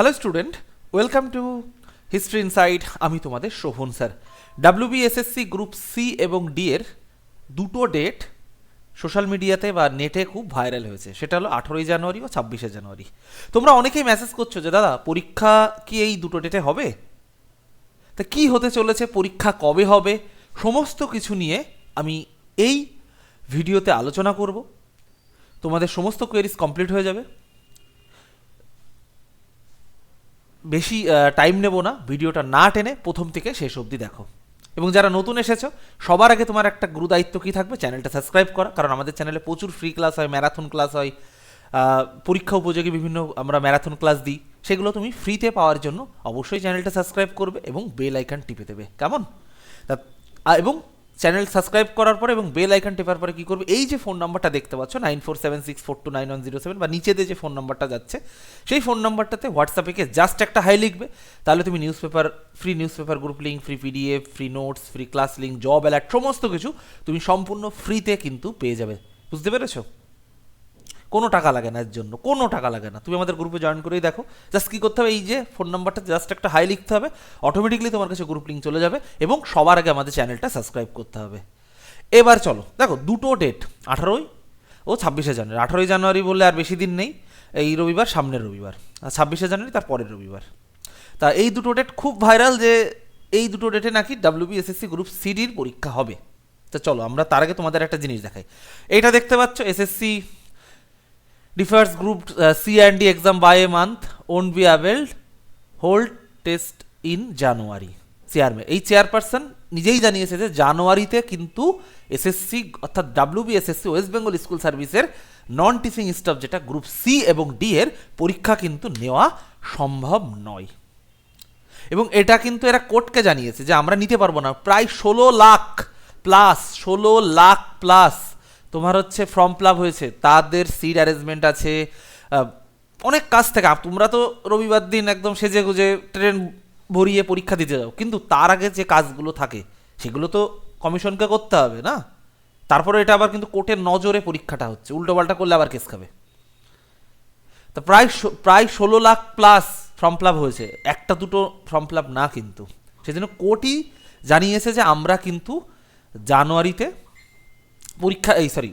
Hello student welcome to history inside আমি তোমাদের Shovan sir WBSSC group C এবং D এর দুটো ডেট সোশ্যাল মিডিয়াতে বা নেটে খুব ভাইরাল হয়েছে। সেটা হলো আঠেরোই জানুয়ারি ও ছাব্বিশে জানুয়ারি। তোমরা অনেকেই মেসেজ করছ যে, দাদা, পরীক্ষা কি এই দুটো ডেটে হবে? তা কি হতে চলেছে? পরীক্ষা কবে হবে? সমস্ত কিছু নিয়ে আমি এই ভিডিওতে আলোচনা করব। তোমাদের সমস্ত কোয়েরিজ কমপ্লিট হয়ে যাবে। বেশি টাইম নেব না, ভিডিওটা না টেনে প্রথম থেকে শেষ অবধি দেখো। এবং যারা নতুন এসেছ, সবার আগে তোমার একটা গুরু দায়িত্ব কী থাকবে? চ্যানেলটা সাবস্ক্রাইব করা, কারণ আমাদের চ্যানেলে প্রচুর ফ্রি ক্লাস হয় ম্যারাথন ক্লাস হয় পরীক্ষা উপযোগী বিভিন্ন আমরা ম্যারাথন ক্লাস দিই, সেগুলো তুমি ফ্রিতে পাওয়ার জন্য অবশ্যই চ্যানেলটা সাবস্ক্রাইব করবে এবং বেল আইকন টিপে দেবে। কেমন? এবং চ্যানেল সাবস্ক্রাইব করার পরে এবং বেল আইকন টেপার পরে কী করবে? এই যে ফোন নাম্বারটা দেখতে পাচ্ছ nine four seven six four two nine one zero seven বা নিচেতে যে ফোন নাম্বারটা যাচ্ছে, সেই ফোন নাম্বারটাতে হোয়াটসঅ্যাপে গিয়ে জাস্ট একটা হাই লিখবে। তাহলে তুমি newspaper free newspaper group link free PDF free notes free class link job alert সমস্ত কিছু তুমি সম্পূর্ণ ফ্রিতে কিন্তু পেয়ে যাবে। বুঝতে পেরেছ? কোনো টাকা লাগে না এর জন্য, কোনো টাকা লাগে না। তুমি আমাদের গ্রুপে জয়েন করেই দেখো। জাস্ট কী করতে হবে? এই যে ফোন নাম্বারটা জাস্ট একটা হাই লিখতে হবে। অটোমেটিকলি তোমার কাছে গ্রুপ লিঙ্ক চলে যাবে এবং সবার আগে আমাদের চ্যানেলটা সাবস্ক্রাইব করতে হবে। এবার চলো, দেখো দুটো ডেট আঠারোই ও ছাব্বিশে জানুয়ারি। আঠারোই জানুয়ারি বললে আর বেশি দিন নেই, এই রবিবার, সামনের রবিবার। আর ছাব্বিশে জানুয়ারি তার পরের রবিবার। তা এই দুটো ডেট খুব ভাইরাল যে এই দুটো ডেটে নাকি ডাব্লিউবিএসএসসি গ্রুপ সিডির পরীক্ষা হবে। তা চলো, আমরা তার আগে তোমাদের একটা জিনিস দেখাই। এইটা দেখতে পাচ্ছ SSC differs group uh, C and D exam by a month won't be availed. Hold test in January. Chairman এই চেয়ারপারসন নিজেই জানিয়েছে যে জানুয়ারিতে কিন্তু এসএসসি অর্থাৎ ডাব্লিউবিএসএসসি ওয়েস্ট বেঙ্গল স্কুল সার্ভিসের নন টিচিং স্টাফ যেটা গ্রুপ সি এবং ডি এর পরীক্ষা কিন্তু নেওয়া সম্ভব নয়। এবং এটা কিন্তু এরা কোর্টকে জানিয়েছে যে আমরা নিতে পারব না। প্রায় ষোলো লাখ প্লাস ষোলো লাখ প্লাস তোমার হচ্ছে ফর্ম ফিল হয়েছে, তাদের সিট অ্যারেঞ্জমেন্ট আছে অনেক কাজ থেকে। তোমরা তো রবিবার দিন একদম সেজে গুজে ট্রেন ভরিয়ে পরীক্ষা দিতে যাও। কিন্তু তার আগে যে কাজগুলো থাকে, সেগুলো তো কমিশনকে করতে হবে না? তারপরে এটা আবার কিন্তু কোর্টের নজরে পরীক্ষাটা হচ্ছে। উল্টোপাল্টা করলে আবার কেস খাবে। তো প্রায় প্রায় ষোলো লাখ প্লাস ফর্ম ফিল হয়েছে। একটা দুটো ফর্ম ফিল না কিন্তু। সেজন্য কোর্টই জানিয়েছে যে আমরা কিন্তু জানুয়ারিতে পরীক্ষা, এই সরি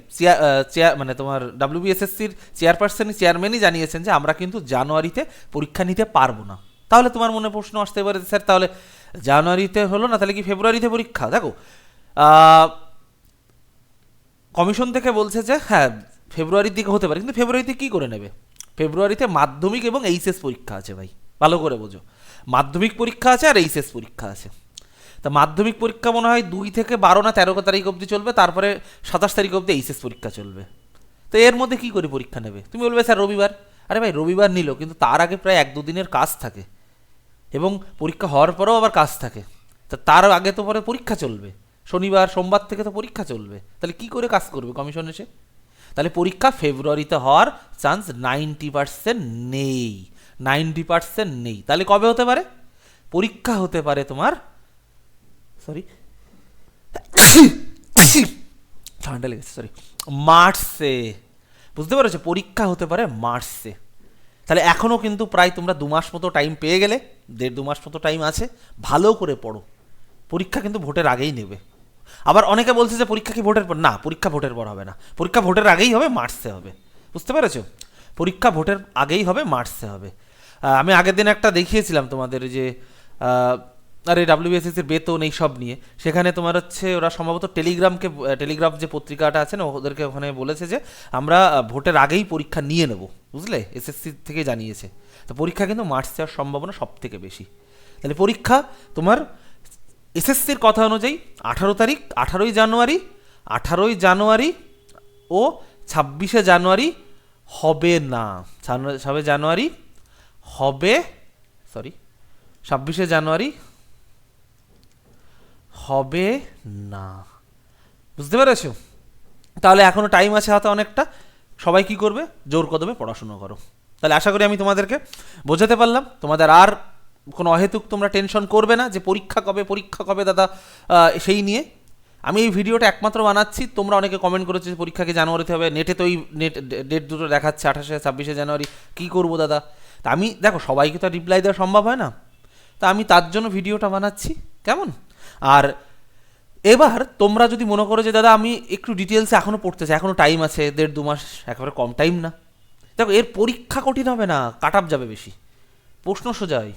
চেয়ার মানে তোমার ডাব্লিউবিএসএসসির চেয়ারপারসনই চেয়ারম্যানই জানিয়েছেন যে আমরা কিন্তু জানুয়ারিতে পরীক্ষা নিতে পারব না। তাহলে তোমার মনে প্রশ্ন আসতে পারে স্যার, তাহলে জানুয়ারিতে হলো না, তাহলে কি ফেব্রুয়ারিতে পরীক্ষা? দেখো কমিশন থেকে বলছে যে হ্যাঁ ফেব্রুয়ারির দিকে হতে পারে, কিন্তু ফেব্রুয়ারিতে কী করে নেবে? ফেব্রুয়ারিতে মাধ্যমিক এবং এইচএস পরীক্ষা আছে ভাই, ভালো করে বোঝো। মাধ্যমিক পরীক্ষা আছে আর এইচএস পরীক্ষা আছে। তা মাধ্যমিক পরীক্ষা মনে হয় দুই থেকে বারো না তেরো তারিখ অবধি চলবে, তারপরে সাতাশ তারিখ অবধি এইচএস পরীক্ষা চলবে। তো এর মধ্যে কি করে পরীক্ষা নেবে? তুমি বলবে, স্যার, রবিবার। আরে ভাই, রবিবার নিল, কিন্তু তার আগে প্রায় এক দুদিনের কাজ থাকে। এবং পরীক্ষা হওয়ার পরেও আবার কাজ থাকে। তা তার আগে তো পরে পরীক্ষা চলবে। শনিবার, সোমবার থেকে তো পরীক্ষা চলবে। তাহলে কি করে কাজ করবে কমিশন এসে? তাহলে পরীক্ষা ফেব্রুয়ারিতে হওয়ার চান্স নাইনটি পার্সেন্ট নেই। নাইনটি পার্সেন্ট নেই। তাহলে কবে হতে পারে? পরীক্ষা হতে পারে তোমার সরি ঠান্ডা লেগেছে সরি মার্চে বুঝতে পেরেছ? পরীক্ষা হতে পারে মার্চে তাহলে এখনও কিন্তু প্রায় তোমরা দু মাস মতো টাইম পেয়ে গেলে, দেড় দু মাস মতো টাইম আছে, ভালো করে পড়ো। পরীক্ষা কিন্তু ভোটের আগেই নেবে। আবার অনেকে বলছে যে পরীক্ষা কি ভোটের পর না, পরীক্ষা ভোটের পর হবে না। পরীক্ষা ভোটের আগেই হবে মার্চে হবে। বুঝতে পেরেছ? পরীক্ষা ভোটের আগেই হবে মার্চে হবে। আমি আগের দিন একটা দেখিয়েছিলাম তোমাদের যে আরে ডাব্লিউবিএসএসির বেতন এই সব নিয়ে। সেখানে তোমার হচ্ছে ওরা সম্ভবত টেলিগ্রামকে টেলিগ্রাফ যে পত্রিকাটা আছে না, ওদেরকে ওখানে বলেছে যে আমরা ভোটের আগেই পরীক্ষা নিয়ে নেব, বুঝলে? এসএসসি থেকে জানিয়েছে। তো পরীক্ষা কিন্তু মার্চ যাওয়ার সম্ভাবনা সব থেকে বেশি। তাহলে পরীক্ষা তোমার এসএসসির কথা অনুযায়ী আঠারো তারিখ, আঠারোই জানুয়ারি আঠারোই জানুয়ারি ও ছাব্বিশে জানুয়ারি হবে না। ছাব্বিশে জানুয়ারি হবে সরি ছাব্বিশে জানুয়ারি হবে না। বুঝতে পেরেছ? তাহলে এখনও টাইম আছে হাতে অনেকটা। সবাই কি করবে? জোর কদমে পড়াশুনো করো। তাহলে আশা করি আমি তোমাদেরকে বোঝাতে পারলাম। তোমাদের আর কোনো অহেতুক তোমরা টেনশন করবে না যে পরীক্ষা কবে পরীক্ষা কবে, দাদা সেই নিয়ে। আমি এই ভিডিওটা একমাত্র বানাচ্ছি। তোমরা অনেকে কমেন্ট করেছ পরীক্ষাকে জানুয়ারিতে হবে। নেটে তো এই নেট ডেট দুটো দেখাচ্ছে, আঠাশে, ছাব্বিশে জানুয়ারি। কী করব, দাদা? তা আমি, দেখো, সবাইকে তো রিপ্লাই দেওয়া সম্ভব হয় না। তা আমি তার জন্য ভিডিওটা বানাচ্ছি। কেমন? আর এবার তোমরা যদি মনে করো যে, দাদা, আমি একটু ডিটেলসে এখনও পড়তে চাই এখনও টাইম আছে, দেড় দু মাস একেবারে কম টাইম না। দেখো, এর পরীক্ষা কঠিন হবে না কাট আপ যাবে বেশি। প্রশ্ন সোজাই।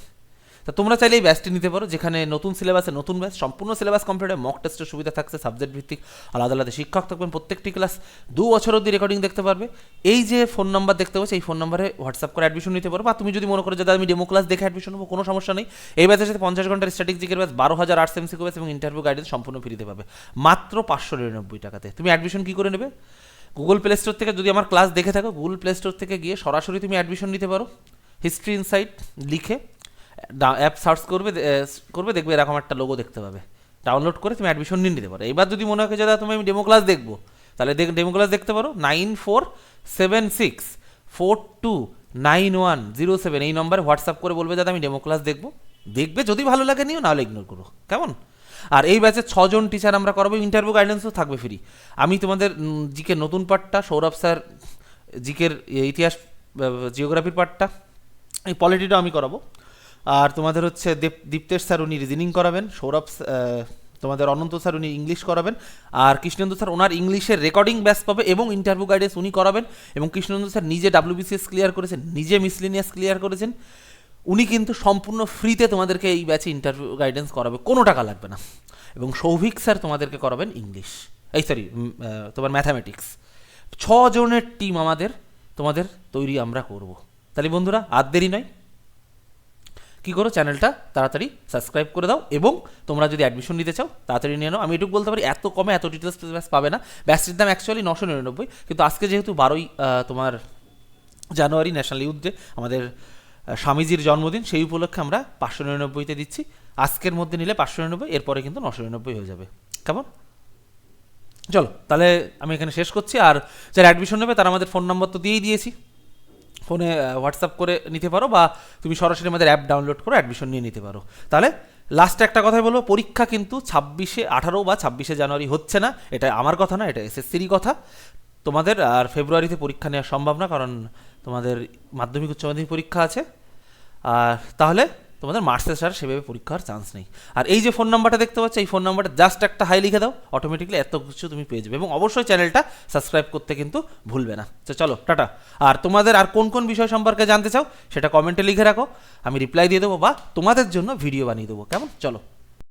তা তোমরা চাইলে এই ব্যাচটি নিতে পারো, যেখানে নতুন সিলেবাসে নতুন ব্যাচ সম্পূর্ণ সিলেবাস কমপ্লিট মক টেস্টের সুবিধা থাকছে সাবজেক্ট ভিত্তিক, আলাদা আলাদা শিক্ষক থাকবেন, প্রত্যেকটি ক্লাস দু বছর অবধি রেকর্ডিং দেখতে পারবে। এই যে ফোন নাম্বার দেখতে পাচ্ছ, এই ফোন নাম্বারে হোয়াটসঅ্যাপ করে অ্যাডমিশন নিতে পারো, বা তুমি যদি মনে করো যে আমি ডেমো ক্লাস দেখে অ্যাডমিশন নেব, কোনো সমস্যা নেই। এই ব্যাচের সাথে পঞ্চাশ ঘণ্টার স্ট্র্যাটেজিকের ব্যাচ বারো হাজার আর্টস এমসিকিউ ব্যাচ এবং ইন্টারভিউ গাইডেন্স সম্পূর্ণ ফ্রিতে পাবে। মাত্র পাঁচশো নিরানব্বই টাকাতে। তুমি অ্যাডমিশন কী করে নেবে? গুগল প্লে স্টোর থেকে যদি আমার ক্লাস দেখে থাকো গুগল প্লে স্টোর থেকে গিয়ে সরাসরি তুমি অ্যাডমিশন নিতে পারো। হিস্ট্রি ইনসাইট লিখে অ্যাপ সার্চ করবে করবে, দেখবে এরকম একটা লোগো দেখতে পাবে। ডাউনলোড করে তুমি অ্যাডমিশন নিয়ে নিতে পারো। এবার যদি মনে হয় যে তুমি আমি ডেমো ক্লাস দেখব, তাহলে দেখ ডেমো ক্লাস দেখতে পারো nine four seven six four two nine one zero seven এই নম্বরে হোয়াটসঅ্যাপ করে বলবে, দাদা, আমি ডেমো ক্লাস দেখব। দেখবে, যদি ভালো লাগে, নিও, নাহলে ইগনোর করো। কেমন? আর এই ব্যাচে ছজন টিচার আমরা করাবো ইন্টারভিউ গাইডেন্সও থাকবে ফ্রি আমি তোমাদের জিকে নতুন পাঠটা, সৌরভ স্যার, জিকের ইতিহাস জিওগ্রাফির পার্টটা এই পলিটিটাও আমি করাবো। আর তোমাদের হচ্ছে দেব দীপ্তেশ স্যার উনি রিজনিং করাবেন, সৌরভ তোমাদের অনন্ত স্যার উনি ইংলিশ করাবেন, আর কৃষ্ণেন্দু স্যার ওনার ইংলিশের রেকর্ডিং ব্যাস পাবে এবং ইন্টারভিউ গাইডেন্স উনি করাবেন, এবং কৃষ্ণেন্দু স্যার নিজে ডাব্লিউবিসিএস ক্লিয়ার করেছেন, নিজে মিসলিনিয়াস ক্লিয়ার করেছেন, উনি কিন্তু সম্পূর্ণ ফ্রিতে তোমাদেরকে এই ব্যাচে ইন্টারভিউ গাইডেন্স করাবে, কোনো টাকা লাগবে না। এবং সৌভিক স্যার তোমাদেরকে করাবেন ইংলিশ এই সরি তোমার ম্যাথামেটিক্স ছজনের টিম আমাদের, তোমাদের তৈরি আমরা করব। তাহলে বন্ধুরা, আর দেরি নয়। কী করো চ্যানেলটা তাড়াতাড়ি সাবস্ক্রাইব করে দাও এবং তোমরা যদি অ্যাডমিশন নিতে চাও, তাড়াতাড়ি নিয়ে নাও। আমি এটুকু বলতে পারি, এত কমে এত ডিটেলস ব্যাস পাবে না। ব্যাসটির দাম অ্যাকচুয়ালি নশো নিরানব্বই। কিন্তু আজকে যেহেতু বারোই তোমার জানুয়ারি ন্যাশনাল ইউথ ডে আমাদের স্বামীজির জন্মদিন, সেই উপলক্ষে আমরা পাঁচশো নিরানব্বইতে দিচ্ছি। আজকের মধ্যে নিলে পাঁচশো নিরানব্বই, এরপরে কিন্তু নশো নিরানব্বই হয়ে যাবে। কেমন? চলো, তাহলে আমি এখানে শেষ করছি। আর যারা অ্যাডমিশন নেবে, তারা আমাদের ফোন নম্বর তো দিয়েই দিয়েছি। ফোনে হোয়াটসঅ্যাপ করে নিতে পারো বা তুমি সরাসরি আমাদের অ্যাপ ডাউনলোড করে অ্যাডমিশন নিয়ে নিতে পারো। তাহলে লাস্টে একটা কথাই বলব পরীক্ষা কিন্তু ছাব্বিশে আঠারো বা ছাব্বিশে জানুয়ারি হচ্ছে না, এটা আমার কথা না, এটা এসএসসিরই কথা। তোমাদের আর ফেব্রুয়ারিতে পরীক্ষা নেওয়া সম্ভব না, কারণ তোমাদের মাধ্যমিক, উচ্চ মাধ্যমিক পরীক্ষা আছে। আর তাহলে তোমাদের মার্চে আর সেভাবে পরীক্ষার চান্স নেই। আর এই যে ফোন নাম্বারটা দেখতে পাচ্ছ, এই ফোন নাম্বারটা জাস্ট একটা হাই লিখে দাও অটোমেটিকলি এত কিছু তুমি পেয়ে যাবে। এবং অবশ্যই চ্যানেলটা সাবস্ক্রাইব করতে কিন্তু ভুলবে না। তো চলো, টাটা। আর তোমাদের আর কোন কোন বিষয় সম্পর্কে জানতে চাও, সেটা কমেন্টে লিখে রাখো। আমি রিপ্লাই দিয়ে দেবো বা তোমাদের জন্য ভিডিও বানিয়ে দেবো। কেমন? চলো।